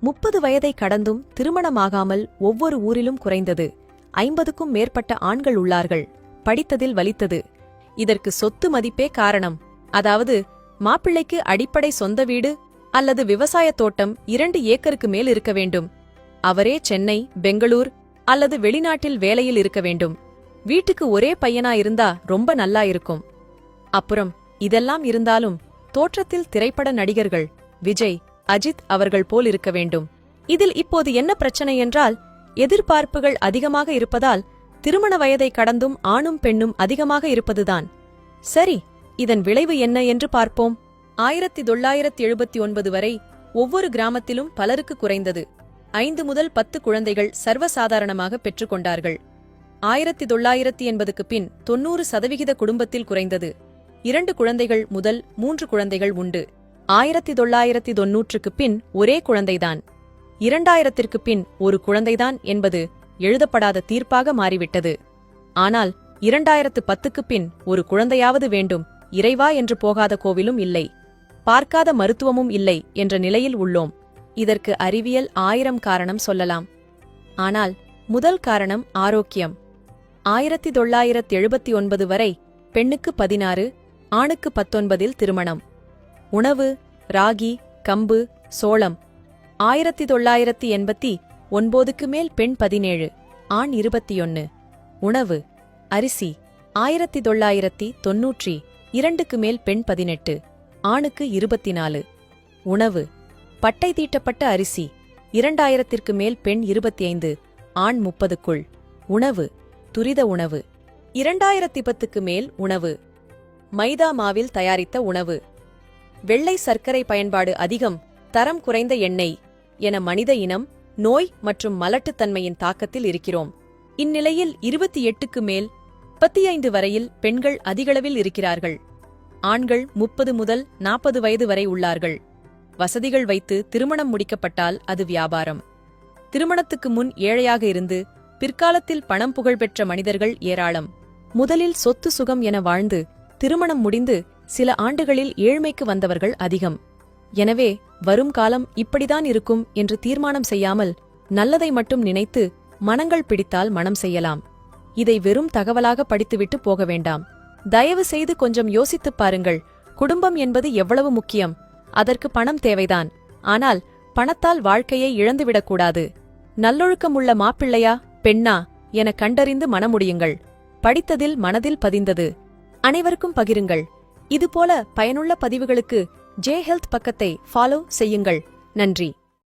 முப்பது வயதை கடந்தும் திருமணமாகாமல் ஒவ்வொரு ஊரிலும் குறைந்தது. ஐம்பதுக்கும் மேற்பட்ட ஆண்கள் உள்ளார்கள். படித்ததில் வலித்தது. இதற்கு சொத்து மதிப்பே காரணம். அதாவது மாப்பிள்ளைக்கு அடிப்படை சொந்த வீடு அல்லது விவசாயத் தோட்டம் இரண்டு ஏக்கருக்கு மேல் இருக்க வேண்டும். அவரே சென்னை பெங்களூர் அல்லது வெளிநாட்டில் வேலையில் இருக்க வேண்டும். வீட்டுக்கு ஒரே பையனா இருந்தா ரொம்ப நல்லா இருக்கும். அப்புறம் இதெல்லாம் இருந்தாலும் தோற்றத்தில் திரைப்பட நடிகர்கள் விஜய் அஜித் அவர்கள் போல் இருக்க வேண்டும். இதில் இப்போது என்ன பிரச்சனை என்றால் எதிர்பார்ப்புகள் அதிகமாக இருப்பதால் திருமண வயதை கடந்தும் ஆணும் பெண்ணும் அதிகமாக இருப்பதுதான். சரி இதன் விளைவு என்ன என்று பார்ப்போம். ஆயிரத்தி தொள்ளாயிரத்தி எழுபத்தி ஒன்பது வரை ஒவ்வொரு கிராமத்திலும் பலருக்கு குறைந்தது. ஐந்து முதல் பத்து குழந்தைகள் சர்வசாதாரணமாக பெற்றுக்கொண்டார்கள். ஆயிரத்தி தொள்ளாயிரத்தி எண்பதுக்கு பின் தொன்னூறு சதவிகித குடும்பத்தில் குறைந்தது. இரண்டு குழந்தைகள் முதல் மூன்று குழந்தைகள் உண்டு. ஆயிரத்தி தொள்ளாயிரத்தி தொன்னூற்றுக்கு பின் ஒரே குழந்தைதான். இரண்டாயிரத்திற்கு பின் ஒரு குழந்தைதான் என்பது எழுதப்படாத தீர்ப்பாக மாறிவிட்டது. ஆனால் இரண்டாயிரத்து பத்துக்கு பின் ஒரு குழந்தையாவது வேண்டும் இறைவா என்று போகாத கோவிலும் இல்லை பார்க்காத மருத்துவமும் இல்லை என்ற நிலையில் உள்ளோம். இதற்கு அறிவியல் ஆயிரம் காரணம் சொல்லலாம். ஆனால் முதல் காரணம் ஆரோக்கியம். ஆயிரத்தி தொள்ளாயிரத்தி எழுபத்தி ஒன்பது வரை பெண்ணுக்கு பதினாறு ஆணுக்கு பத்தொன்பதில் திருமணம். உணவு ராகி கம்பு சோளம். ஆயிரத்தி தொள்ளாயிரத்தி எண்பத்தி ஒன்பதுக்கு மேல் பெண் பதினேழு ஆண் இருபத்தியொன்னு உணவு. அரிசி. ஆயிரத்தி தொள்ளாயிரத்தி தொன்னூற்றி இரண்டுக்கு மேல் பெண் பதினெட்டு ஆணுக்கு இருபத்தி நாலு உணவு. பட்டை தீட்டப்பட்ட அரிசி. இரண்டாயிரத்திற்கு மேல் பெண் இருபத்தி ஐந்து ஆண் முப்பதுக்குள். உணவு. துரித உணவு. இரண்டாயிரத்தி பத்துக்கு மேல் உணவு. மைதா மாவில் தயாரித்த உணவு. வெள்ளை சர்க்கரை பயன்பாடு அதிகம் தரம் குறைந்த எண்ணெய் என மனித இனம் நோய் மற்றும் மலட்டுத்தன்மையின் தாக்கத்தில் இருக்கிறோம். இந்நிலையில் இருபத்தி எட்டுக்கு மேல் முப்பத்தி ஐந்து வரையில் பெண்கள் அதிகளவில் இருக்கிறார்கள். ஆண்கள் முப்பது முதல் நாற்பது வயது வரை உள்ளார்கள். வசதிகள் வைத்து திருமணம் முடிக்கப்பட்டால் அது வியாபாரம். திருமணத்துக்கு முன் ஏழையாக இருந்து பிற்காலத்தில் பணம் புகழ்பெற்ற மனிதர்கள் ஏராளம். முதலில் சொத்து சுகம் என வாழ்ந்து திருமணம் முடிந்து சில ஆண்டுகளில் ஏழ்மைக்கு வந்தவர்கள் அதிகம். எனவே வரும் காலம் இப்படிதான் இருக்கும் என்று தீர்மானம் செய்யாமல் நல்லதை மட்டும் நினைத்து மனங்கள் பிடித்தால் மனம் செய்யலாம். இதை வெறும் தகவலாக படித்துவிட்டு போக வேண்டாம். தயவு செய்து கொஞ்சம் யோசித்துப் பாருங்கள். குடும்பம் என்பது எவ்வளவு முக்கியம். அதற்கு பணம் தேவைதான். ஆனால் பணத்தால் வாழ்க்கையை இழந்துவிடக்கூடாது நல்லொழுக்கமுள்ள மாப்பிள்ளையா பெண்ணா என கண்டறிந்து மனமுடியுங்கள். படித்ததில் மனதில் பதிந்தது. அனைவருக்கும் பகிருங்கள். இதுபோல பயனுள்ள பதிவுகளுக்கு ஜே ஹெல்த் பக்கத்தை ஃபாலோ செய்யுங்கள். நன்றி.